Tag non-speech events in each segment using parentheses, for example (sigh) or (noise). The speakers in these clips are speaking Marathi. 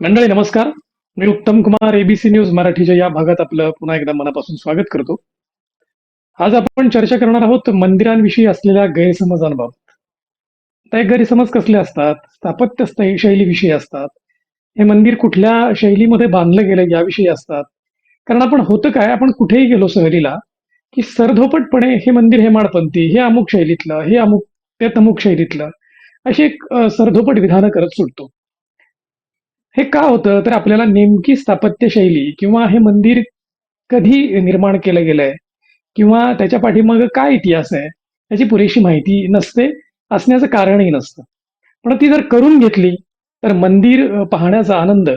मंडळी नमस्कार. मी उत्तम कुमार एबीसी न्यूज मराठीच्या या भागात आपलं पुन्हा एकदा मनापासून स्वागत करतो. आज आपण चर्चा करणार आहोत मंदिरांविषयी असलेल्या गैरसमजांबाबत आता गैरसमज कसले असतात? स्थापत्य शैलीविषयी असतात. हे मंदिर कुठल्या शैलीमध्ये बांधलं गेलं याविषयी असतात. कारण आपण होतं काय? आपण कुठेही गेलो सहलीला की सरधोपटपणे हे मंदिर हे माडपंथी हे अमुक शैलीतलं हे अमुक ते तमुक शैलीतलं अशी एक सरधोपट विधानं करत सुटतो. हे का होतं? तर आपल्याला नेमकी स्थापत्य शैली किंवा हे मंदिर कधी निर्माण केलं गेलंय? किंवा त्याच्या पाठीमागं काय इतिहास आहे? याची पुरेशी माहिती नसते असण्याचं कारणही नसतं. पण ती जर करून घेतली तर मंदिर पाहण्याचा आनंद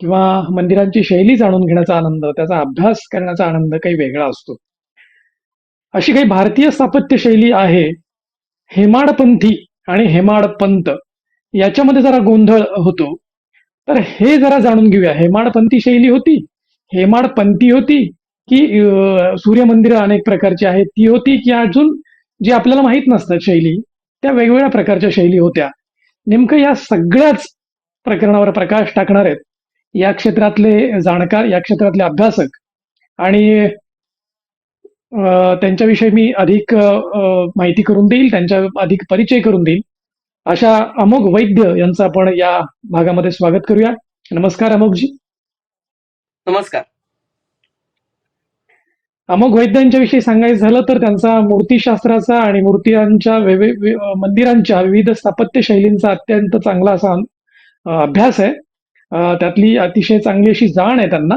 किंवा मंदिरांची शैली जाणून घेण्याचा आनंद त्याचा अभ्यास करण्याचा आनंद काही वेगळा असतो. अशी काही भारतीय स्थापत्य शैली आहे हेमाडपंथी आणि हेमाडपंत. याच्यामध्ये जरा गोंधळ होतो. तर हे जरा जाणून घेऊया. हेमाडपंथी शैली होती. हेमाडपंथी होती की सूर्यमंदिरं अनेक प्रकारची आहेत. ती होती की अजून जी आपल्याला माहीत नसतात शैली त्या वेगवेगळ्या प्रकारच्या शैली होत्या. नेमकं या सगळ्याच प्रकरणावर प्रकाश टाकणार आहेत. या क्षेत्रातले जाणकार या क्षेत्रातले अभ्यासक आणि त्यांच्याविषयी मी अधिक माहिती करून देईल त्यांच्या अधिक परिचय करून देईल. अशा अमोघ वैद्य यांचं आपण या भागामध्ये स्वागत करूया. नमस्कार अमोघजी. नमस्कार. अमोघ वैद्यांच्या विषयी सांगायचं झालं तर त्यांचा मूर्तिशास्त्राचा आणि अं, मंदिरांच्या विविध स्थापत्य शैलींचा अत्यंत चांगला असा अभ्यास आहे. त्यातली अतिशय चांगली अशी जाण आहे त्यांना.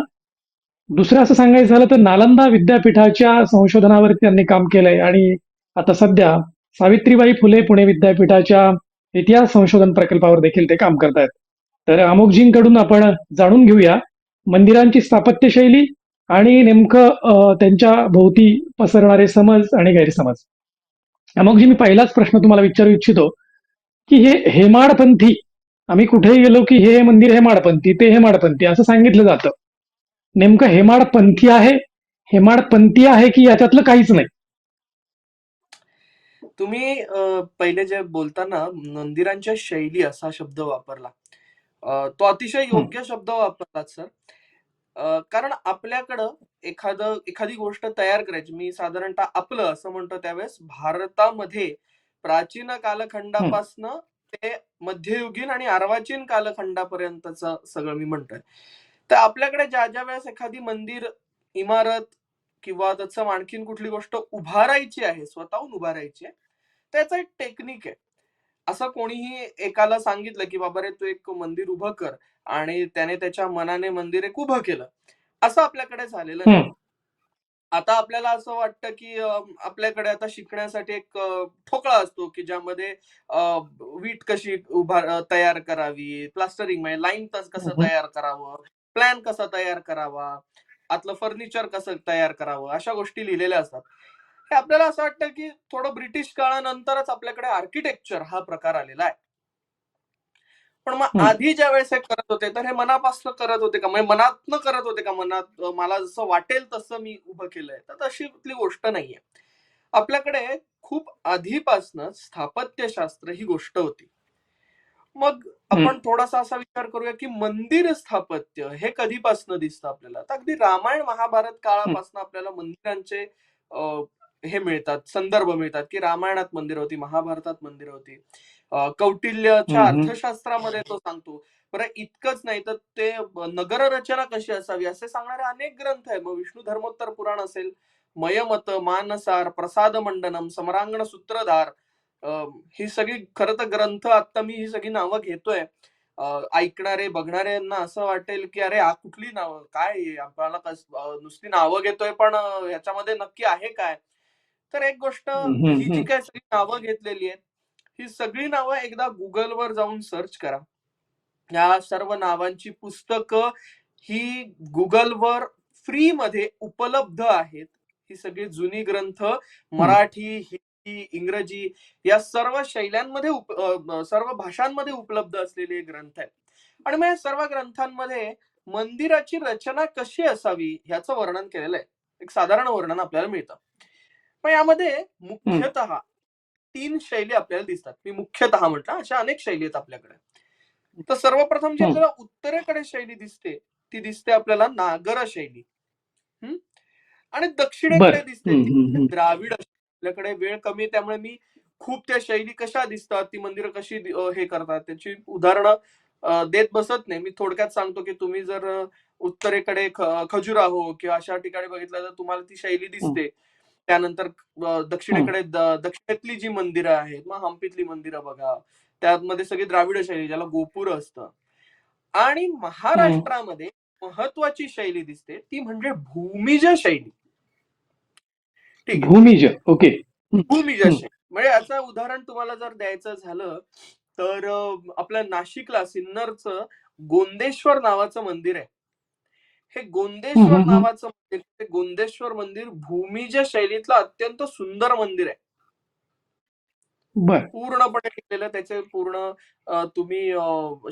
दुसरं असं सांगायचं झालं तर नालंदा विद्यापीठाच्या संशोधनावरती त्यांनी काम केलंय आणि आता सध्या सावित्रीबाई फुले पुणे विद्यापीठाच्या इतिहास संशोधन प्रकल्पावर देखील ते काम करतायत. तर अमोघजींकडून आपण जाणून घेऊया मंदिरांची स्थापत्य शैली आणि नेमकं त्यांच्या भोवती पसरणारे समज आणि गैरसमज. अमोघजी मी पहिलाच प्रश्न तुम्हाला विचारू इच्छितो की हे हेमाडपंथी आम्ही कुठेही गेलो की हे मंदिर हेमाडपंथी ते हेमाडपंथी असं सांगितलं जातं. नेमकं हेमाडपंथी आहे हेमाडपंथी आहे की याच्यातलं काहीच नाही? तुम्ही अ, पहिले जे बोलताना मंदिरांच्या शैली असा शब्द वापरला. अ, तो अतिशय योग्य शब्द वापरलात सर. अ, कारण आपल्याकडं एखादं एखादी गोष्ट तयार करायची. मी साधारणतः आपलं असं म्हणतो त्यावेळेस भारतामध्ये प्राचीन कालखंडापासनं ते मध्ययुगीन आणि अर्वाचीन कालखंडापर्यंतचं सगळं मी म्हणतोय. तर आपल्याकडे ज्या ज्या वेळेस एखादी मंदिर इमारत किंवा तत्सम आणखीन कुठली गोष्ट उभारायची आहे स्वतःहून उभारायची आहे त्याचं एक टेक्निक आहे. असं कोणीही एकाला सांगितलं की बाबा रे तू एक मंदिर उभं कर. आणि त्याने त्याच्या मनाने मंदिर एक उभं केलं. असं आपल्याकडे झालेलं नाही. आता आपल्याला असं वाटतं की आपल्याकडे आता शिकण्यासाठी एक ठोकळा असतो की ज्यामध्ये वीट कशी उभा तयार करावी प्लास्टरिंग म्हणजे लाईन कसं. तयार करावं प्लॅन कसा तयार करावा आतलं फर्निचर कसं तयार करावं अशा गोष्टी लिहिलेल्या असतात. हे आपल्याला असं वाटतं की थोडं ब्रिटिश काळानंतरच आपल्याकडे आर्किटेक्चर हा प्रकार आलेला आहे. पण मग. आधी ज्या वेळेस हे करत होते तर हे मनापासून करत होते का? म्हणजे मनातनं करत होते का? मनात मला जसं वाटेल तसं मी उभं केलंय. तर तशी कुठली गोष्ट नाहीये. आपल्याकडे खूप आधीपासनं स्थापत्यशास्त्र ही गोष्ट होती. मग आपण थोडासा असा विचार करूया की मंदिर स्थापत्य हे कधीपासनं दिसतं आपल्याला? तर अगदी रामायण महाभारत काळापासून आपल्याला मंदिरांचे हे मिळतात संदर्भ मिळतात की रामायणात मंदिरं होती महाभारतात मंदिरं होती. कौटिल्यच्या. अर्थशास्त्रामध्ये तो सांगतो. बरं इतकंच नाही तर ते नगररचना कशी असावी असे सांगणारे अनेक ग्रंथ आहे मग विष्णू धर्मोत्तर पुराण असेल मयमत मानसार प्रसाद मंडनम समरांगण सूत्रधार ही सगळी खरं तर ग्रंथ आता मी ही सगळी नावं घेतोय. ऐकणारे बघणाऱ्यांना असं वाटेल की अरे हा कुठली नावं? काय? आपल्याला नुसती नावं घेतोय पण ह्याच्यामध्ये नक्की आहे काय? तर एक गोष्ट ही जी. काय सगळी नावं घेतलेली आहेत ही सगळी नावं एकदा गुगलवर जाऊन सर्च करा. या सर्व नावांची पुस्तकं ही गुगलवर फ्री मध्ये उपलब्ध आहेत. ही सगळी जुनी ग्रंथ मराठी हिंदी इंग्रजी या सर्व शैल्यांमध्ये सर्व भाषांमध्ये उपलब्ध असलेले ग्रंथ आहेत. आणि मग या सर्व ग्रंथांमध्ये मंदिराची रचना कशी असावी ह्याचं वर्णन केलेलं आहे. एक साधारण वर्णन आपल्याला मिळतं. पण यामध्ये मुख्यतः तीन शैली आपल्याला दिसतात मी मुख्यतः म्हटलं अशा अनेक शैली आहेत आपल्याकडे तर सर्वप्रथम जी. आपल्याला उत्तरेकडे शैली दिसते ती दिसते आपल्याला नागर शैली हं? आणि दक्षिणेकडे. दिसते ती हं. द्राविड. आपल्याकडे वेळ कमी आहे त्यामुळे मी खूप त्या शैली कशा दिसतात ती मंदिरं कशी हे करतात त्याची उदाहरणं देत बसत नाही मी थोडक्यात सांगतो की तुम्ही जर उत्तरेकडे खजुराहो किंवा अशा ठिकाणी बघितलं तर तुम्हाला ती शैली दिसते त्यानंतर दक्षिणेकडे दक्षिणेतली जी मंदिरं आहेत मग हम्पीतली मंदिरं बघा. त्यामध्ये सगळी द्राविड शैली ज्याला गोपूर असतं. आणि महाराष्ट्रामध्ये महत्वाची शैली दिसते ती म्हणजे भूमिज शैली. ठीक आहे. भूमिज ओके. भूमिज. शैली. म्हणजे याचं उदाहरण तुम्हाला जर द्यायचं झालं तर आपल्या नाशिकला सिन्नरचं गोंदेश्वर नावाचं मंदिर आहे. हे गोंदेश्वर. नावाचं मंदिर ते गोंदेश्वर मंदिर भूमिज शैलीतलं अत्यंत सुंदर मंदिर आहे. पूर्णपणे टिकलेलं त्याचे पूर्ण तुम्ही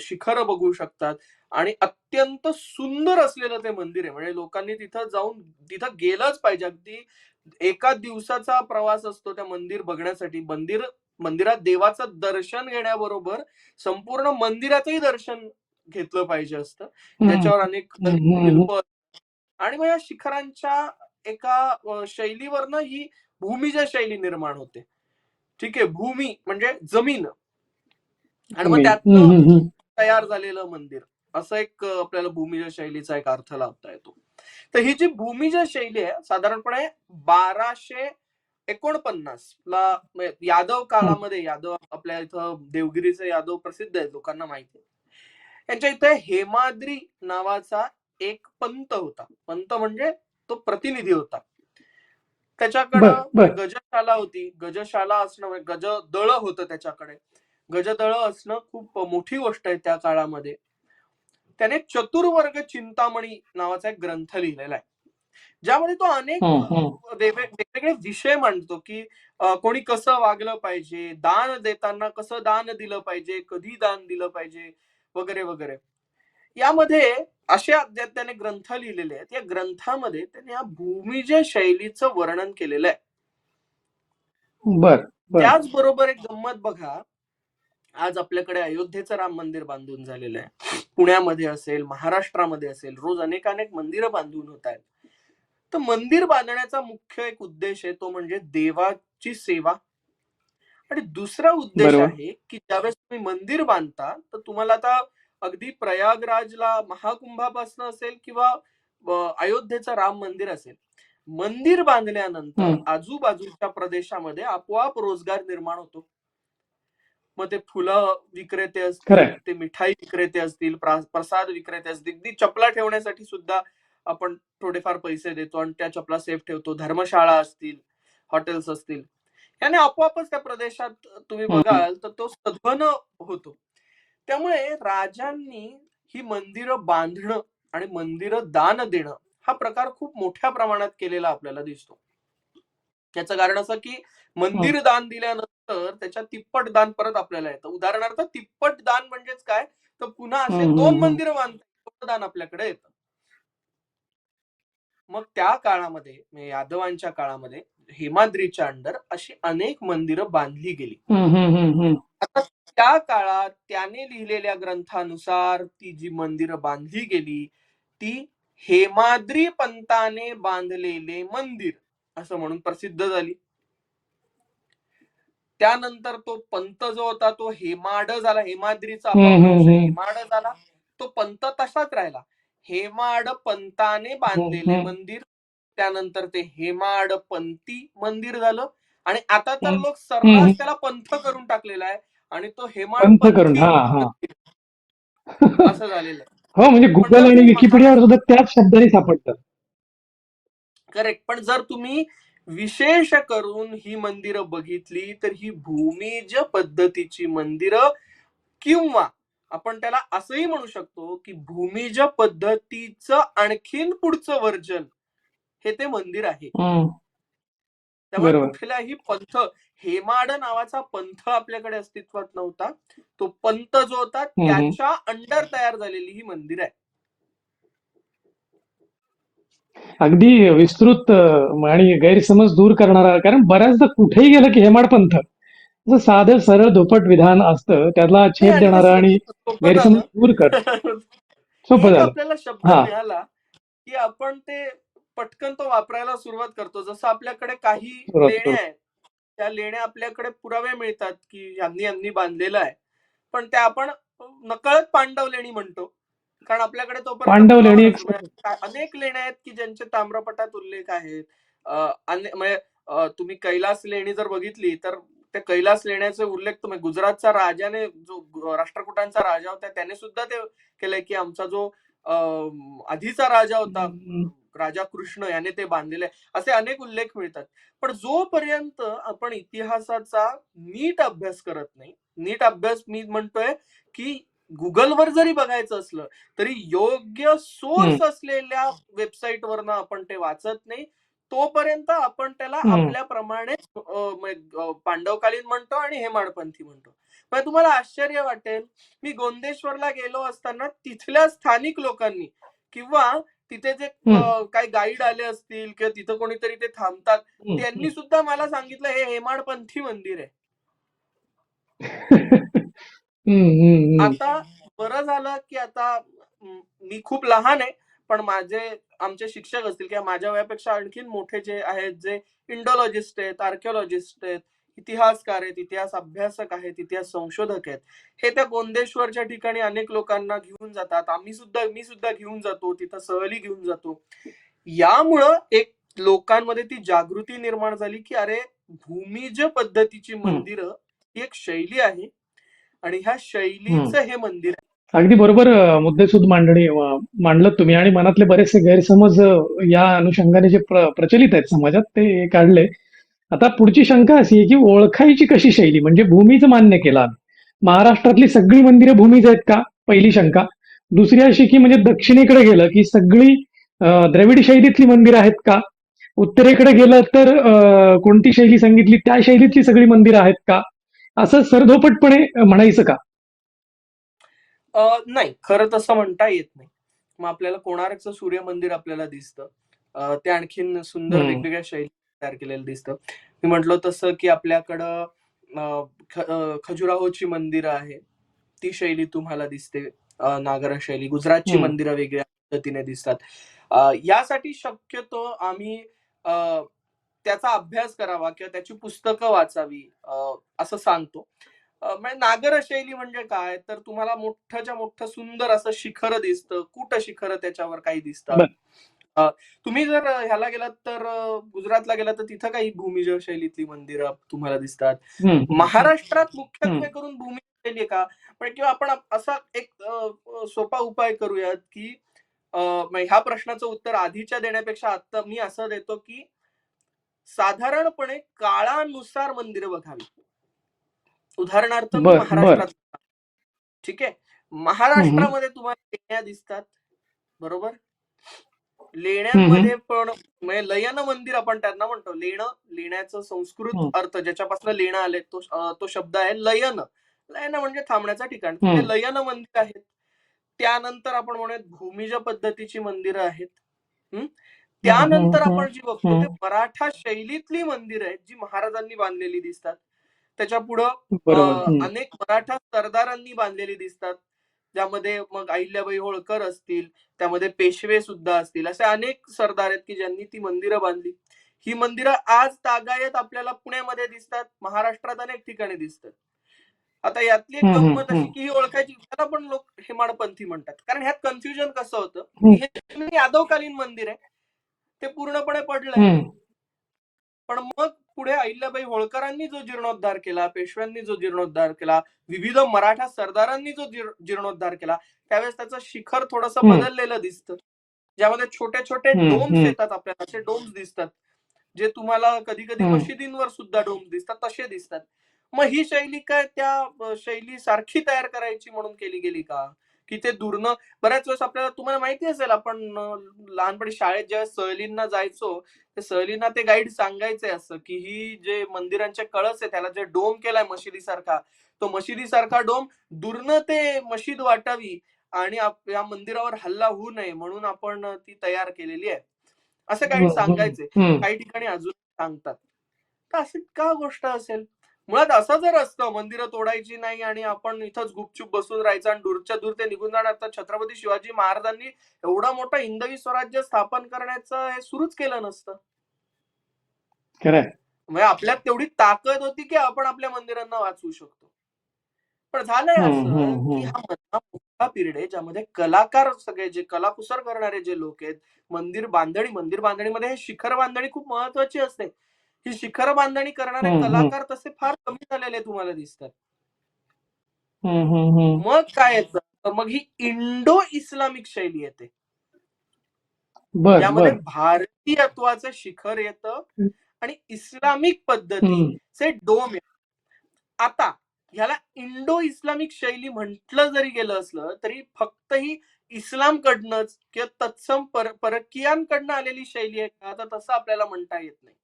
शिखर बघू शकतात आणि अत्यंत सुंदर असलेलं ते मंदिर आहे. म्हणजे लोकांनी तिथं जाऊन तिथं गेलंच पाहिजे. अगदी एका दिवसाचा प्रवास असतो त्या मंदिर बघण्यासाठी. मंदिर मंदिरात देवाचं दर्शन घेण्याबरोबर संपूर्ण मंदिराचंही दर्शन घेतलं पाहिजे असतं. त्याच्यावर अनेक आणि मग या शिखरांच्या एका शैलीवरनं ही भूमिज शैली निर्माण होते. ठीक आहे भूमी म्हणजे जमीन. आणि मग हं. तयार झालेलं मंदिर. असं एक आपल्याला भूमिज शैलीचा एक अर्थ लावता येतो. तर ही जी भूमिज शैली आहे साधारणपणे बाराशे एकोणपन्नास ला यादव काळामध्ये यादव आपल्या इथं देवगिरीचे यादव प्रसिद्ध आहेत लोकांना माहिती आहे. यांच्या इथे हेमाद्री नावाचा एक पंत होता. पंत म्हणजे तो प्रतिनिधी होता. त्याच्याकडं. गजशाला होती. गजशाला असणं म्हणजे गजदळ होतं त्याच्याकडे. गजदळ असणं खूप मोठी गोष्ट आहे त्या काळामध्ये. त्याने चतुर्वर्ग चिंतामणी नावाचा एक ग्रंथ लिहिलेला आहे. ज्यामध्ये तो अनेक. वेगवे- वेगवेगळे विषय मांडतो की कोणी कसं वागलं पाहिजे? दान देताना कसं दान दिलं पाहिजे? कधी दान दिलं पाहिजे? वगैरे वगैरे. यामध्ये असे अध्यात त्याने ग्रंथ लिहिलेले आहेत. या ग्रंथामध्ये त्याने या भूमिज शैलीचं वर्णन केलेलं आहे. बर बर. त्याचबरोबर एक गंमत बघा. आज आपल्याकडे अयोध्येचं राम मंदिर बांधून झालेलं आहे. पुण्यामध्ये असेल महाराष्ट्रामध्ये असेल रोज अनेक अनेक मंदिरं बांधून होत आहेत. तर मंदिर बांधण्याचा मुख्य एक उद्देश आहे तो म्हणजे देवाची सेवा. आणि दुसरा उद्देश बरोबर. आहे की ज्यावेळेस तुम्ही मंदिर बांधता तर तुम्हाला आता अगदी प्रयागराजला महाकुंभापासून असेल किंवा अ, अयोध्येचं राम मंदिर असेल मंदिर बांधल्यानंतर. आजूबाजूच्या प्रदेशामध्ये आपोआप रोजगार निर्माण होतो मग ते फुलं विक्रेते खरंय. असतील ते मिठाई विक्रेते असतील प्रा- प्रसाद विक्रेते असतील अगदी चपला ठेवण्यासाठी सुद्धा आपण थोडेफार पैसे देतो आणि त्या चपला सेफ ठेवतो धर्मशाळा असतील हॉटेल्स असतील याने आपोआपच त्या प्रदेशात तुम्ही. बघाल तर तो सधन होतो. त्यामुळे राजांनी ही मंदिरं बांधणं आणि मंदिरं दान देणं हा प्रकार खूप मोठ्या प्रमाणात केलेला आपल्याला दिसतो. त्याचं कारण असं की मंदिर दान दिल्यानंतर त्याच्या तिप्पट दान परत आपल्याला येतं. उदाहरणार्थ तिप्पट दान म्हणजेच काय? तर पुन्हा असे दोन. मंदिरं बांधतात दान आपल्याकडे येतं. मग त्या काळामध्ये यादवांच्या काळामध्ये हेमाद्रीच्या अंडर अशी अनेक मंदिरं बांधली गेली. आता त्या काळात त्याने लिहिलेल्या ग्रंथानुसार ती जी मंदिरं बांधली गेली ती हेमाद्री पंताने बांधलेले मंदिर असं म्हणून प्रसिद्ध झाली त्यानंतर तो पंत जो होता तो हेमाड झाला हेमाद्रीचा. हेमाड झाला तो पंत तसाच राहिला हेमाड पंताने बांधलेले. मंदिर त्यानंतर ते हेमाड पंती मंदिर झालं आणि आता तर. लोक. सर्रास त्याला पंथ करून टाकलेला आहे आणि तो हेमाड पंथ करून, पंथी हा, हा. असं झालेलं आहे हो म्हणजे गुगल आणि विकिपीडियावर सुद्धा त्याच शब्दाने सापडतात करेक्ट पण जर तुम्ही विशेष करून ही मंदिरं बघितली तर ही भूमिज पद्धतीची मंदिरं किंवा आपण त्याला असंही म्हणू शकतो की भूमिज पद्धतीचं आणखीन पुढचं वर्जन हे ते मंदिर आहे. हं. त्यामुळे. कुठल्याही पंथ हेमाड नावाचा पंथ आपल्याकडे अस्तित्वात नव्हता. तो पंत जो होता. त्याच्या अंडर तयार झालेली ही मंदिर आहे. अगदी विस्तृत आणि गैरसमज दूर करणारा कारण बऱ्याचदा कुठेही गेलं की हेमाड पंथ. साधं सरळ धोपट विधान असतं त्याला छेद देणारं आणि गैरसमज दूर कर (laughs) आपल्याला शब्द मिळाला की आपण ते पटकन तो वापरायला सुरुवात करतो. जसं आपल्याकडे काही लेण्या आहेत त्या लेण्या आपल्याकडे पुरावे मिळतात की यांनी यांनी बांधलेलं आहे. पण त्या आपण नकळत पांडव लेणी म्हणतो. कारण आपल्याकडे तोपर्यंत पांडव लेणी म्हणजे अनेक लेण्या आहेत की ज्यांचे ताम्रपटात उल्लेख आहेत. म्हणजे तुम्ही कैलास लेणी जर बघितली तर त्या कैलास लेण्याचे उल्लेख तुम्ही गुजरातचा राजाने जो राष्ट्रकुटांचा राजा होता त्याने सुद्धा ते केलंय की आमचा जो आधीचा राजा होता. राजा कृष्ण याने ते बांधलेले. असे अनेक उल्लेख मिळतात पण जोपर्यंत आपण इतिहासाचा नीट अभ्यास करत नाही नीट अभ्यास मी म्हणतोय की गुगलवर जरी बघायचं असलं तरी योग्य सोर्स. असलेल्या वेबसाईट वरनं आपण ते वाचत नाही तोपर्यंत आपण त्याला. आपल्याप्रमाणे पांडवकालीन म्हणतो आणि हेमाडपंथी म्हणतो पण तुम्हाला आश्चर्य वाटेल मी गोंदेश्वरला गेलो असताना तिथल्या स्थानिक लोकांनी किंवा तिथे जे काही गाईड आले असतील किंवा तिथं कोणीतरी ते थांबतात. त्यांनी सुद्धा मला सांगितलं हे हेमाडपंथी मंदिर आहे. (laughs) आता बरं झालं की आता म, मी खूप लहान आहे पण माझे आमचे शिक्षक असतील किंवा माझ्या वयापेक्षा आणखीन मोठे जे आहेत जे इंडोलॉजिस्ट आहेत आर्किओलॉजिस्ट आहेत इतिहासकार आहेत इतिहास अभ्यासक आहेत इतिहास संशोधक आहेत. हे त्या गोंदेश्वरच्या ठिकाणी अनेक लोकांना घेऊन जातात. आम्ही सुद्धा मी सुद्धा घेऊन जातो तिथं सहली घेऊन जातो. यामुळं एक लोकांमध्ये ती जागृती निर्माण झाली की अरे भूमिज पद्धतीची मंदिरं ही एक शैली आहे आणि ह्या शैलीचं हे मंदिर आहे. अगदी बरोबर मुद्देसूद मांडणी मांडलं तुम्ही आणि मनातले बरेचसे गैरसमज या अनुषंगाने जे प्र, प्रचलित आहेत समाजात ते काढले. आता पुढची शंका अशी आहे की ओळखायची कशी शैली? म्हणजे भूमीच मान्य केला महाराष्ट्रातली सगळी मंदिरं भूमीच आहेत का? पहिली शंका. दुसरी अशी की म्हणजे दक्षिणेकडे गेलं की सगळी द्रविड शैलीतली मंदिरं आहेत का? उत्तरेकडे गेलं तर कोणती शैली सांगितली? त्या शैलीतली सगळी मंदिरं आहेत का? असं सरधोपटपणे म्हणायचं का? नाही. खरं तसं म्हणता येत नाही. मग आपल्याला कोणार्कचं सूर्य मंदिर आपल्याला दिसतं? ते आणखीन सुंदर. वेगवेगळ्या शैली तयार केलेलं दिसतं. मी म्हटलो तसं की आपल्याकडं ख- खजुराहोची मंदिरं आहे ती शैली तुम्हाला दिसते नागरा शैली. गुजरातची. मंदिरं वेगळ्या पद्धतीने दिसतात. यासाठी शक्यतो आम्ही त्याचा अभ्यास करावा किंवा त्याची पुस्तकं वाचावी असं सांगतो. म्हणजे नागर शैली म्हणजे काय? तर तुम्हाला मोठ्याच्या मोठं सुंदर असं शिखर दिसतं कुट शिखर त्याच्यावर काही दिसतात. तुम्ही जर ह्याला गेलात तर गुजरातला गेलात तर तिथं काही भूमिज शैलीतली मंदिरं तुम्हाला दिसतात. महाराष्ट्रात मुख्यत्वे. करून भूमी शैली आहे का? पण किंवा आपण आप- असा एक सोपा उपाय करूयात की ह्या प्रश्नाचं उत्तर आधीच्या देण्यापेक्षा आता मी असं देतो की साधारणपणे काळानुसार मंदिरं बघावी. उदाहरणार्थ महाराष्ट्रात ठीक आहे? महाराष्ट्रामध्ये तुम्हाला लेण्या दिसतात. बरोबर? लेण्यांमध्ये पण म्हणजे लयन मंदिर आपण त्यांना म्हणतो लेणं लेण्याचं संस्कृत हम्म. अर्थ ज्याच्यापासून लेणं आले तो तो शब्द आहे लयन लयन म्हणजे थांबण्याचं ठिकाण. ते लयन मंदिर आहेत त्यानंतर आपण म्हणूयात भूमिज पद्धतीची मंदिरं आहेत? त्यानंतर आपण जी बघतो ते. मराठा शैलीतली मंदिरं आहेत जी महाराजांनी बांधलेली दिसतात त्याच्या पुढं. अनेक मराठा सरदारांनी बांधलेली दिसतात ज्यामध्ये मग अहिल्याबाई होळकर असतील त्यामध्ये पेशवे सुद्धा असतील असे अनेक सरदार आहेत की ज्यांनी ती मंदिरं बांधली. ही मंदिरं आज तागायत आपल्याला पुण्यामध्ये दिसतात महाराष्ट्रात अनेक ठिकाणी दिसतात. आता यातली एक गंमत अशी. की ही ओळखायची त्याला पण लोक हेमाडपंथी म्हणतात. कारण ह्यात कन्फ्युजन कसं होतं? हे यादवकालीन मंदिर आहे ते पूर्णपणे पडलंय. पण मग पुढे अहिल्याबाई होळकरांनी जो जीर्णोद्धार केला पेशव्यांनी जो जीर्णोद्धार केला विविध मराठा सरदारांनी जो जीर्ण- जीर्णोद्धार केला त्यावेळेस त्याचं शिखर थोडंसं. बदललेलं दिसतं ज्यामध्ये छोटे छोटे डोम्स. येतात आपल्याला असे डोम्स दिसतात जे तुम्हाला कधी कधी. मशिदींवर सुद्धा डोम्स दिसतात तसे दिसतात मग ही शैली काय त्या शैली सारखी तयार करायची म्हणून केली गेली का की ते दुर्न बऱ्याच वेळेस आपल्याला तुम्हाला माहिती असेल आपण लहानपणी शाळेत जेव्हा सहलींना जायचो ते सहलींना ते गाईड सांगायचे असं की ही जे मंदिरांचे कळस आहे त्याला जे डोम केलाय मशिदीसारखा तो मशिदीसारखा डोम दुर्न ते मशीद वाटावी आणि या मंदिरावर हल्ला होऊ नये म्हणून आपण ती तयार केलेली आहे. असं हम्म, सांगायचे. काही ठिकाणी अजून सांगतात. तर अशी का गोष्ट असेल? मुळात असं जर असतं मंदिरं तोडायची नाही आणि आपण इथंच गुपचूप बसून राहायचं आणि दूरच्या दूर ते निघून जाणार तर छत्रपती शिवाजी महाराजांनी एवढं मोठं हिंदवी स्वराज्य स्थापन करण्याचं हे सुरूच केलं नसतं. म्हणजे आपल्यात तेवढी ताकद होती की आपण आपल्या मंदिरांना वाचवू शकतो. पण झालंय असं की हा मोठा पिरियड आहे ज्यामध्ये कलाकार सगळे जे कलाकुसर करणारे जे लोक आहेत मंदिर बांधणी मंदिर बांधणीमध्ये हे शिखर बांधणी खूप महत्वाची असते. ही शिखर बांधणी करणारे. कलाकार तसे फार कमी झालेले तुम्हाला दिसतात. मग काय येतं तर? मग ही इंडो इस्लामिक शैली येते. बर यामध्ये बर. भारतीयत्वाचं शिखर येतं. आणि इस्लामिक पद्धतीचे डोम येतं आता ह्याला इंडो इस्लामिक शैली म्हटलं जरी गेलं असलं तरी फक्त ही इस्लामकडनंच किंवा तत्सम पर परकीयांकडनं आलेली शैली आहे का? तर तसं आपल्याला म्हणता येत नाही.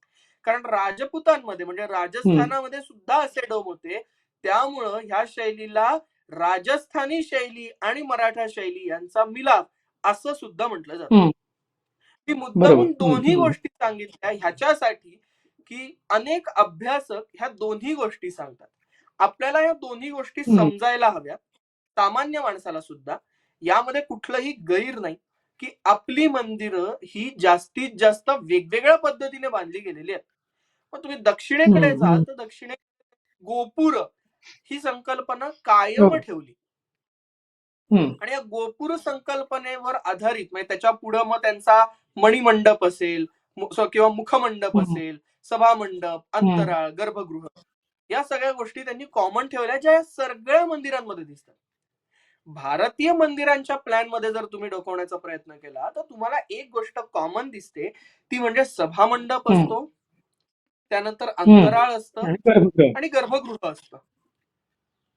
कारण राजपुतांमध्ये म्हणजे राजस्थानामध्ये सुद्धा असे डोम होते. त्यामुळं ह्या शैलीला राजस्थानी शैली आणि मराठा शैली यांचा मिलाप असं सुद्धा म्हटलं जातं. मी हम्म, दोन्ही. गोष्टी सांगितल्या ह्याच्यासाठी की अनेक अभ्यासक ह्या दोन्ही गोष्टी सांगतात. आपल्याला या दोन्ही गोष्टी. समजायला हव्यात. सामान्य माणसाला सुद्धा. यामध्ये कुठलंही गैर नाही की आपली मंदिरं ही जास्तीत जास्त वेगवेगळ्या पद्धतीने बांधली गेलेली आहेत. मग तुम्ही दक्षिणेकडे जाल. तर दक्षिणे गोपूर ही संकल्पना कायम हो. ठेवली. आणि या गोपूर संकल्पनेवर आधारित म्हणजे त्याच्या पुढे मग त्यांचा मणिमंडप असेल किंवा मुखमंडप. असेल सभामंडप अंतराळ गर्भगृह या सगळ्या गोष्टी त्यांनी कॉमन ठेवल्या ज्या या सगळ्या मंदिरांमध्ये दिसतात भारतीय मंदिरांच्या प्लॅनमध्ये जर तुम्ही डोकवण्याचा प्रयत्न केला तर तुम्हाला एक गोष्ट कॉमन दिसते ती म्हणजे सभामंडप. असतो त्यानंतर अंतराळ असतं आणि गर्भगृह. असतं.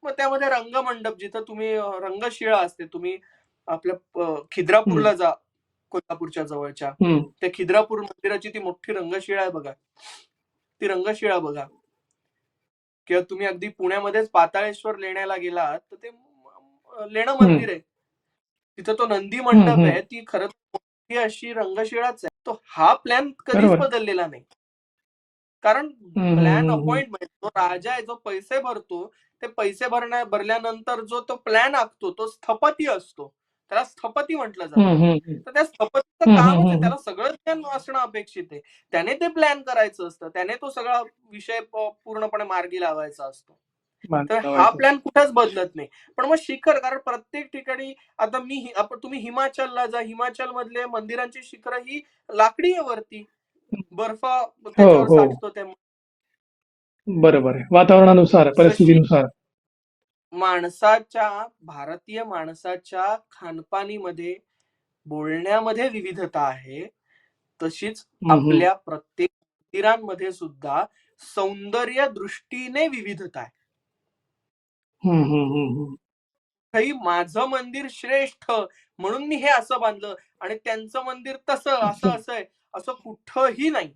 मग त्यामध्ये रंगमंडप जिथं तुम्ही रंगशिळा असते तुम्ही आपल्या खिद्रापूरला जा कोल्हापूरच्या जवळच्या. त्या खिद्रापूर मंदिराची ती मोठी रंगशिळा आहे बघा. ती रंगशिळा बघा. किंवा तुम्ही अगदी पुण्यामध्येच पाताळेश्वर लेण्याला गेलात तर ते लेणं मंदिर आहे. तिथं तो नंदी मंडप आहे ती खरं अशी रंगशिळाच आहे. तो हा प्लॅन कधीच. बदललेला नाही. कारण प्लॅन. अपॉइंटमेंट जो राजा आहे जो पैसे भरतो ते पैसे भरण्या भरल्यानंतर जो तो प्लॅन आखतो तो स्थपती असतो त्याला स्थपती म्हटलं जातं. तर त्या स्थपतीचं कामच आहे. त्याला सगळं ज्ञान असणं अपेक्षित आहे त्याने ते प्लॅन करायचं असतं त्याने तो सगळा विषय पूर्णपणे मार्गी लावायचा असतो तर हा. प्लॅन कुठेच बदलत नाही पण मग शिखर कारण प्रत्येक ठिकाणी आता मी तुम्ही हिमाचलला जा हिमाचल मधले मंदिरांची शिखर ही लाकडी आहे वरती बर्फ त्याच्यावर हो. साठतो त्यामुळे बरोबर आहे वातावरणानुसार परिस्थितीनुसार माणसाच्या भारतीय माणसाच्या खानपानीमध्ये बोलण्यामध्ये विविधता आहे तशीच हम्म, हम्म. आपल्या प्रत्येक मंदिरांमध्ये सुद्धा सौंदर्य दृष्टीने विविधता आहे हम्म, हम्म, हम्म, हम्म. काही माझं मंदिर श्रेष्ठ म्हणून मी हे असं बांधलं आणि त्यांचं मंदिर तसं असं असं आहे असं कुठंही नाही.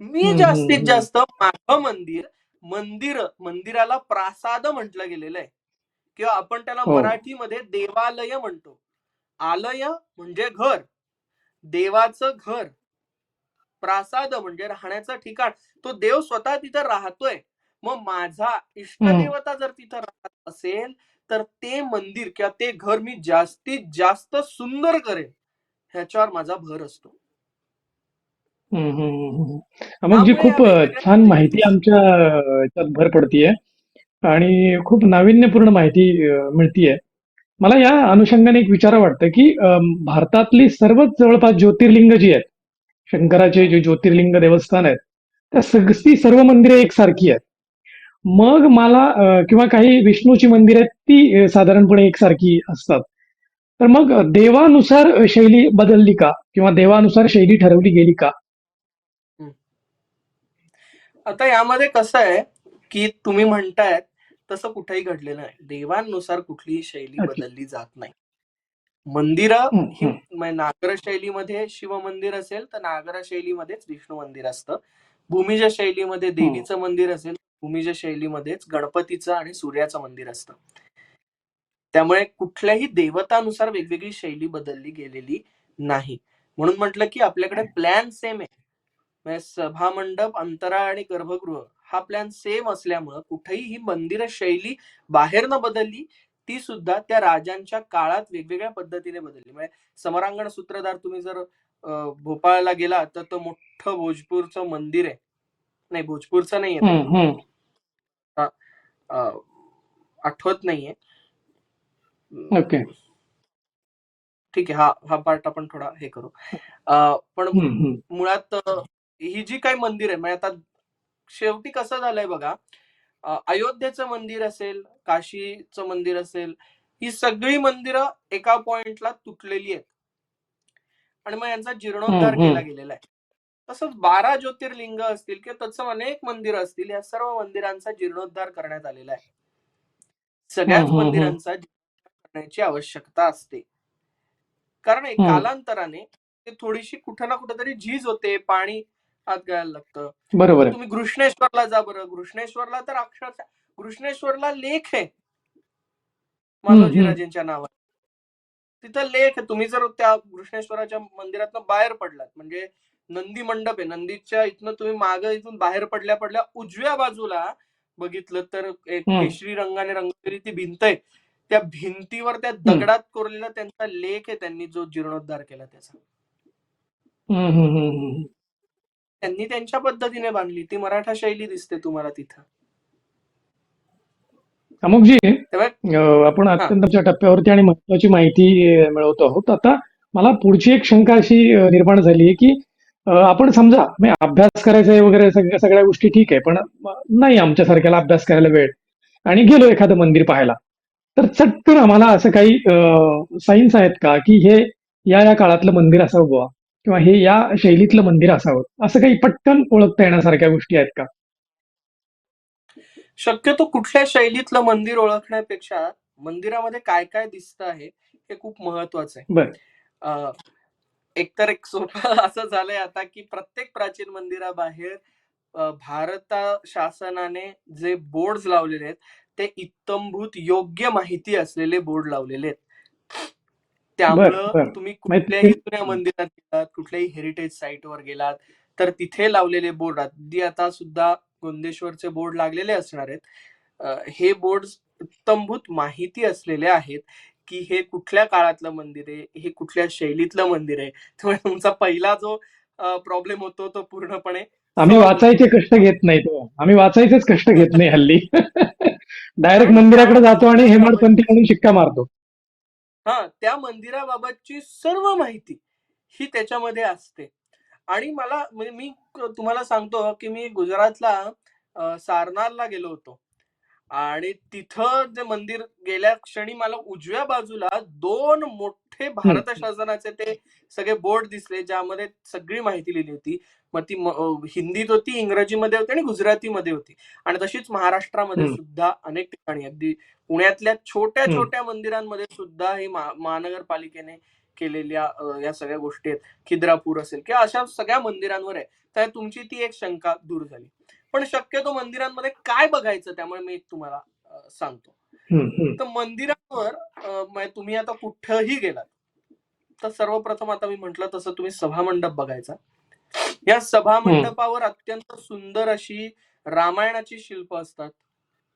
मी जास्तीत. जास्त माझं मंदिर मंदिर मंदिराला प्रासाद म्हटलं गेलेलं आहे. किंवा आपण त्याला हो. मराठीमध्ये देवालय म्हणतो. आलय म्हणजे घर देवाचं घर. प्रासाद म्हणजे राहण्याचं ठिकाण. तो देव स्वतः तिथं राहतोय. मग माझा इष्टदेवता जर तिथं राहत असेल तर ते मंदिर किंवा ते घर मी जास्तीत जास्त सुंदर करेन. ह्याच्यावर माझा भर असतो. हम्म, हम्म, हम्म, हम्म. मग जी त्यामुळे खूप अ, छान माहिती आमच्या अ, याच्यात भर पडतीये. आणि खूप नाविन्यपूर्ण माहिती अ, मिळतीये. मला या अनुषंगाने एक विचार वाटतं की भारतातली सर्वच जवळपास ज्योतिर्लिंग जी आहेत शंकराचे जे ज्योतिर्लिंग देवस्थान आहेत त्या सग- ती सर्व मंदिरे एकसारखी आहेत. मग मला अ, किंवा काही विष्णूची मंदिरे आहेत ती अ, साधारणपणे एकसारखी असतात. तर मग अ, देवानुसार अ, शैली बदलली का? किंवा देवानुसार शैली ठरवली गेली का? आता यामध्ये कसं आहे की तुम्ही म्हणतायत तसं कुठेही घडलेलं नाही. देवांनुसार कुठलीही शैली. बदलली जात नाही. मंदिरं नागर शैलीमध्ये शिव मंदिर असेल तर नागर शैलीमध्येच विष्णू मंदिर असतं. भूमिज शैलीमध्ये देवीचं मंदिर असेल भूमिज शैलीमध्येच गणपतीचं आणि सूर्याचं मंदिर असतं. त्यामुळे कुठल्याही देवतानुसार वेगवेगळी शैली बदलली गेलेली नाही. म्हणून म्हटलं की आपल्याकडे प्लॅन सेम आहे. म्हणजे सभामंडप अंतराळ आणि गर्भगृह हा प्लॅन सेम असल्यामुळं कुठेही ही मंदिर शैली बाहेर न बदलली ती सुद्धा त्या राजांच्या काळात वेगवेगळ्या पद्धतीने बदलली. म्हणजे समरांगण सूत्रधार तुम्ही जर भोपाळला गेला तर तो मोठं भोजपूरचं मंदिर आहे. नाही भोजपूरचं नाही आहे हम्म, हम्म. अं, आठवत नाहीये. ओके. ठीक आहे हा हा पार्ट आपण थोडा हे करू. पण. मुळात ही जी काही मंदिर आहे म्हणजे आता शेवटी कसं झालंय बघा अयोध्येचं मंदिर असेल काशीचं मंदिर असेल ही सगळी मंदिरं एका पॉइंटला तुटलेली आहेत आणि मग यांचा जीर्णोद्धार केला. गेलेला आहे तसंच बारा ज्योतिर्लिंग असतील किंवा तत्सम अनेक मंदिरं असतील या सर्व मंदिरांचा जीर्णोद्धार करण्यात आलेला आहे सगळ्याच. मंदिरांचा जीर्णोद्धार करण्याची आवश्यकता असते कारण. कालांतराने ते थोडीशी कुठं ना कुठं तरी झीज होते पाणी आत गायला लागतं. बरोबर तुम्ही घृष्णेश्वरला जा बरं. घृष्णेश्वरला तर अक्षरशः घृष्णेश्वरला लेख आहे. माधवजीराजेंच्या नावात तिथं लेख आहे. तुम्ही जर त्या घृष्णेश्वराच्या मंदिरातनं बाहेर पडलात म्हणजे नंदी मंडप आहे. नंदीच्या इथनं तुम्ही माग इथून बाहेर पडल्या पडल्या उजव्या बाजूला बघितलं तर एक. केशरी रंगाने रंगलेली ती भिंत आहे. त्या भिंतीवर त्या दगडात कोरलेला त्यांचा लेख आहे. त्यांनी जो जीर्णोद्धार केला त्याचा हम्म, हम्म, हम्म, हम्म. त्यांनी त्यांच्या पद्धतीने बांधली. ती मराठा शैली दिसते तुम्हाला तिथं. अमुकजी आपण अत्यंतच्या टप्प्यावरती आणि महत्वाची माहिती मिळवतो आहोत. आता मला पुढची एक शंका अशी निर्माण झाली आहे की आपण समजा अभ्यास करायचा आहे वगैरे सगळ्या गोष्टी ठीक आहे पण नाही आमच्यासारख्याला अभ्यास करायला वेळ. आणि गेलो एखादं मंदिर पाहायला. तर चटकन आम्हाला असं काही सायन्स आहेत का की हे या या काळातलं मंदिर असावं बुवा? किंवा हे या शैलीतलं मंदिर असावं असं काही पटकन ओळखता येण्यासारख्या गोष्टी आहेत का? शक्यतो कुठल्या शैलीतलं मंदिर ओळखण्यापेक्षा मंदिरामध्ये काय काय दिसतं आहे हे खूप महत्वाचं आहे. एकतर एक सोपं (laughs) असं झालंय आता की प्रत्येक प्राचीन मंदिराबाहेर भारत शासनाने जे बोर्ड लावलेले आहेत ते इत्तंभूत योग्य माहिती असलेले बोर्ड लावलेले आहेत. त्यामुळं. तुम्ही कुठल्याही जुन्या मंदिरात गेलात कुठल्याही हेरिटेज साईट वर गेलात तर तिथे लावलेले बोर्ड अगदी आता सुद्धा गोंदेश्वरचे बोर्ड लागलेले असणार आहेत. हे बोर्ड इत्तंभूत माहिती असलेले आहेत की हे कुठल्या काळातलं मंदिर आहे हे कुठल्या शैलीतलं मंदिर आहे. (laughs) त्यामुळे तुमचा पहिला जो प्रॉब्लेम होतो तो पूर्णपणे आम्ही वाचायचे कष्ट घेत नाही तो. आम्ही वाचायचेच कष्ट घेत नाही हल्ली. (laughs) डायरेक्ट मंदिराकडे जातो आणि हेमाडपंथी म्हणून शिक्का मारतो. हा त्या मंदिराबाबतची सर्व माहिती ही त्याच्यामध्ये असते. आणि मला म्हणजे मी तुम्हाला सांगतो की मी गुजरातला सारनाथला गेलो होतो. आणि तिथं जे मंदिर गेल्या क्षणी मला उजव्या बाजूला दोन मोठे भारत शासनाचे ते सगळे बोर्ड दिसले ज्यामध्ये सगळी माहिती लिहिली होती. मग ती हिंदीत होती इंग्रजीमध्ये होती आणि गुजरातीमध्ये होती. आणि तशीच महाराष्ट्रामध्ये. सुद्धा अनेक ठिकाणी अगदी पुण्यातल्या छोट्या. छोट्या मंदिरांमध्ये सुद्धा ही महानगरपालिकेने केलेल्या या सगळ्या गोष्टी आहेत. खिद्रापूर असेल किंवा अशा सगळ्या मंदिरांवर आहे. तर तुमची ती एक शंका दूर झाली. पण शक्यतो मंदिरांमध्ये काय बघायचं त्यामुळे मी तुम्हाला सांगतो. तर मंदिरावर म्हणजे तुम्ही आता कुठंही गेलात तर सर्वप्रथम आता मी म्हंटल तसं तुम्ही सभामंडप बघायचा. या सभामंडपावर अत्यंत सुंदर अशी रामायणाची शिल्प असतात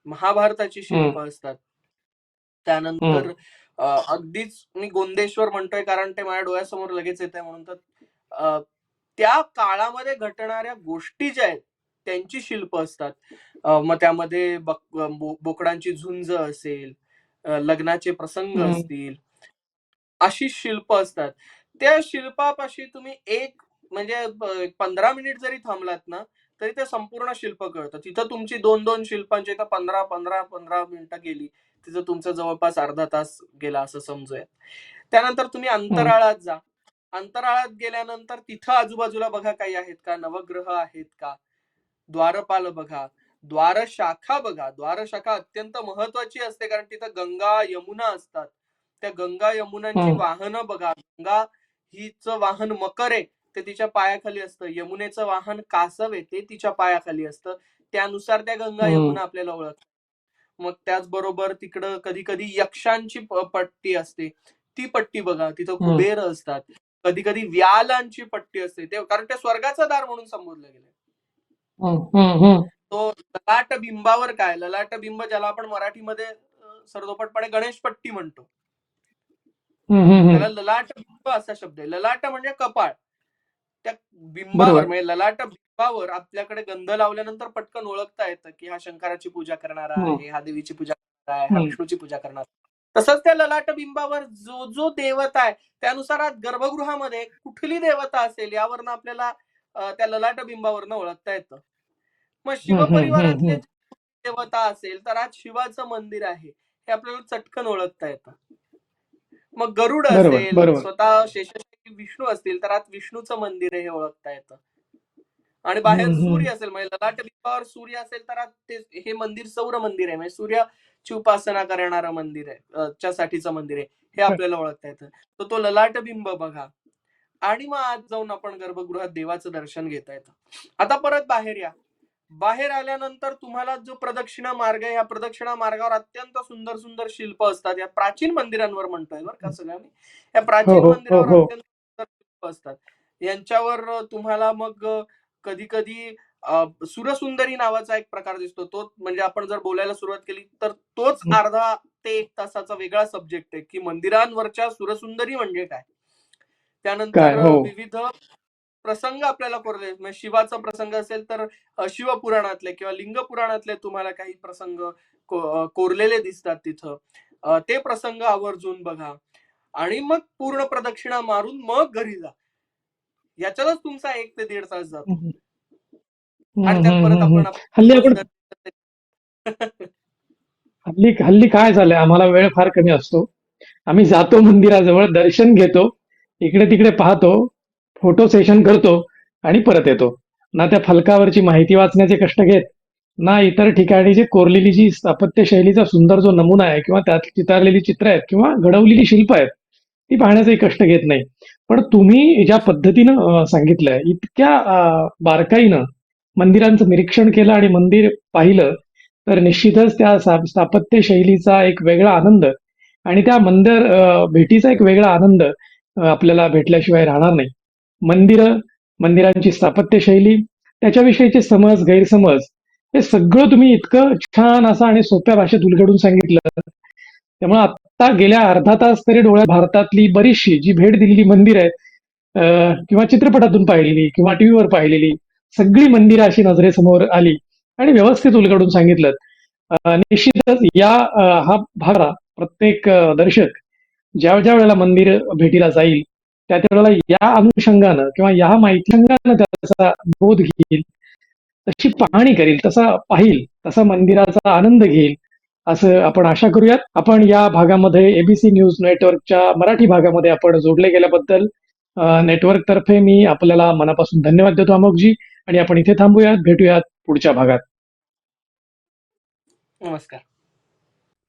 महाभारताची शिल्प असतात. त्यानंतर अगदीच मी गोंदेश्वर म्हणतोय कारण ते माझ्या डोळ्यासमोर लगेच येत आहे म्हणून तर त्या काळामध्ये घटणाऱ्या गोष्टी ज्या आहेत त्यांची शिल्प असतात. मग त्यामध्ये बोकडांची झुंज असेल लग्नाचे प्रसंग. असतील अशी शिल्प असतात. त्या शिल्पापाशी तुम्ही एक म्हणजे पंधरा मिनिट जरी थांबलात ना तरी ते संपूर्ण शिल्प कळतं. तिथं तुमची दोन दोन शिल्पांची इथं पंधरा पंधरा पंधरा मिनिटं गेली तिथं तुमचं जवळपास अर्धा तास गेला असं समजूया त्यानंतर तुम्ही अंतराळात जा. अंतराळात गेल्यानंतर तिथं आजूबाजूला बघा काही आहेत का? नवग्रह आहेत का? द्वारपाल बघा. द्वारशाखा बघा. द्वारशाखा अत्यंत महत्वाची असते कारण तिथं गंगा यमुना असतात. त्या गंगा यमुनांची. वाहनं बघा. गंगा हिच वाहन मकर आहे ते तिच्या पायाखाली असतं. यमुनेचं वाहन कासव आहे ते तिच्या पायाखाली असतं. त्यानुसार त्या गंगा. यमुना आपल्याला ओळख मग त्याचबरोबर तिकडं कधी कधी यक्षांची पट्टी असते. ती पट्टी बघा. तिथं. कुबेर असतात. कधी कधी व्यालांची पट्टी असते. ते कारण ते स्वर्गाचं दार म्हणून संबोधलं गेलं. तो ललाट बिंबावर काय ललाट बिंब ज्याला आपण मराठीमध्ये सरदोपटपणे गणेशपट्टी म्हणतो. त्याला ललाट बिंब असा शब्द आहे ललाट म्हणजे कपाळ त्या बिंबावर. म्हणजे ललाट बिंबावर आपल्याकडे गंध लावल्यानंतर पटकन ओळखता येतं की हा शंकराची पूजा करणारा. आहे हा देवीची पूजा करणारा आहे हा. विष्णूची पूजा करणारा. तसंच त्या ललाट बिंबावर जो जो देवता आहे त्यानुसार आज गर्भगृहामध्ये कुठली देवता असेल यावरनं आपल्याला त्या ललाट बिंबावरनं ओळखता येतं. मग शिवपरिवारातले देवता असेल तर आज शिवाचं मंदिर आहे हे आपल्याला चटकन ओळखता येतं. मग गरुड असेल. स्वतः शेषशाही विष्णू असतील तर आज विष्णूचं मंदिर आहे हे ओळखता येतं. आणि बाहेर. सूर्य असेल म्हणजे ललाट बिंबावर सूर्य असेल तर आज ते हे मंदिर सौर मंदिर आहे म्हणजे सूर्याची उपासना करणारं मंदिर आहे च्यासाठीचं मंदिर आहे हे आपल्याला ओळखता येतं. तर तो ललाट बिंब बघा. आणि मग आज जाऊन आपण गर्भगृहात देवाचं दर्शन घेता येतं. आता परत बाहेर या. बाहेर आल्यानंतर तुम्हाला जो प्रदक्षिणा मार्ग आहे या प्रदक्षिणा मार्गावर अत्यंत सुंदर सुंदर शिल्प असतात. या प्राचीन मंदिरांवर म्हणतोय बरं का सगळ्या मी या प्राचीन हो, हो, मंदिरावर हो. अत्यंत सुंदर शिल्प असतात. यांच्यावर तुम्हाला मग कधी कधी सुरसुंदरी नावाचा एक प्रकार दिसतो. तो म्हणजे आपण जर बोलायला सुरुवात केली तर तोच. अर्धा ते एक तासाचा वेगळा सब्जेक्ट आहे की मंदिरांवरच्या सुरसुंदरी म्हणजे काय? त्यानंतर? हो. विविध प्रसंग आपल्याला कोरले. म्हणजे शिवाचा प्रसंग असेल तर शिवपुराणातले किंवा लिंग पुराणातले तुम्हाला काही प्रसंग को- कोरलेले दिसतात तिथं. ते प्रसंग आवर्जून बघा. आणि मग पूर्ण प्रदक्षिणा मारून मग घरी जा. याच्यातच तुमचा एक ते दीड तास जातो. आणि त्यात परत. आपण हल्ली आपण (laughs) हल्ली हल्ली काय झालंय? आम्हाला वेळ फार कमी असतो. आम्ही जातो मंदिराजवळ दर्शन घेतो. इकडे तिकडे पाहतो फोटो सेशन करतो आणि परत येतो. ना त्या फलकावरची माहिती वाचण्याचे कष्ट घेत ना इतर ठिकाणी जे कोरलेली जी स्थापत्य शैलीचा सुंदर जो नमुना आहे किंवा त्यात चितारलेली चित्र आहेत किंवा घडवलेली शिल्प आहेत ती पाहण्याचे कष्ट घेत नाही. पण तुम्ही ज्या पद्धतीनं सांगितलंय इतक्या बारकाईनं मंदिरांचं निरीक्षण केलं आणि मंदिर पाहिलं तर निश्चितच त्या स्थापत्य शैलीचा एक वेगळा आनंद आणि त्या मंदिर भेटीचा एक वेगळा आनंद आपल्याला भेटल्याशिवाय राहणार नाही. मंदिरं मंदिरांची स्थापत्य शैली त्याच्याविषयीचे समज गैरसमज हे सगळं तुम्ही इतकं छान असं आणि सोप्या भाषेत उलगडून सांगितलं. त्यामुळे आता गेल्या अर्धा तास तरी डोळ्यात भारतातली बरीचशी जी भेट दिलेली मंदिर आहेत किंवा चित्रपटातून पाहिलेली किंवा टीव्हीवर पाहिलेली सगळी मंदिरं अशी नजरेसमोर आली आणि व्यवस्थित उलगडून सांगितलं. निश्चितच या हा भाग प्रत्येक दर्शक ज्या ज्या वेळेला मंदिर भेटीला जाईल त्या त्या वेळेला या अनुषंगानं किंवा या माहिती त्याचा बोध घेईल तशी पाहणी करेल तसा पाहिल तसा मंदिराचा आनंद घेईल असं आपण आशा करूयात. आपण या भागामध्ये एबीसी न्यूज नेटवर्कच्या मराठी भागामध्ये आपण जोडले गेल्याबद्दल नेटवर्क तर्फे मी आपल्याला मनापासून धन्यवाद देतो अमोकजी आणि आपण इथे थांबूयात भेटूयात पुढच्या भागात. नमस्कार.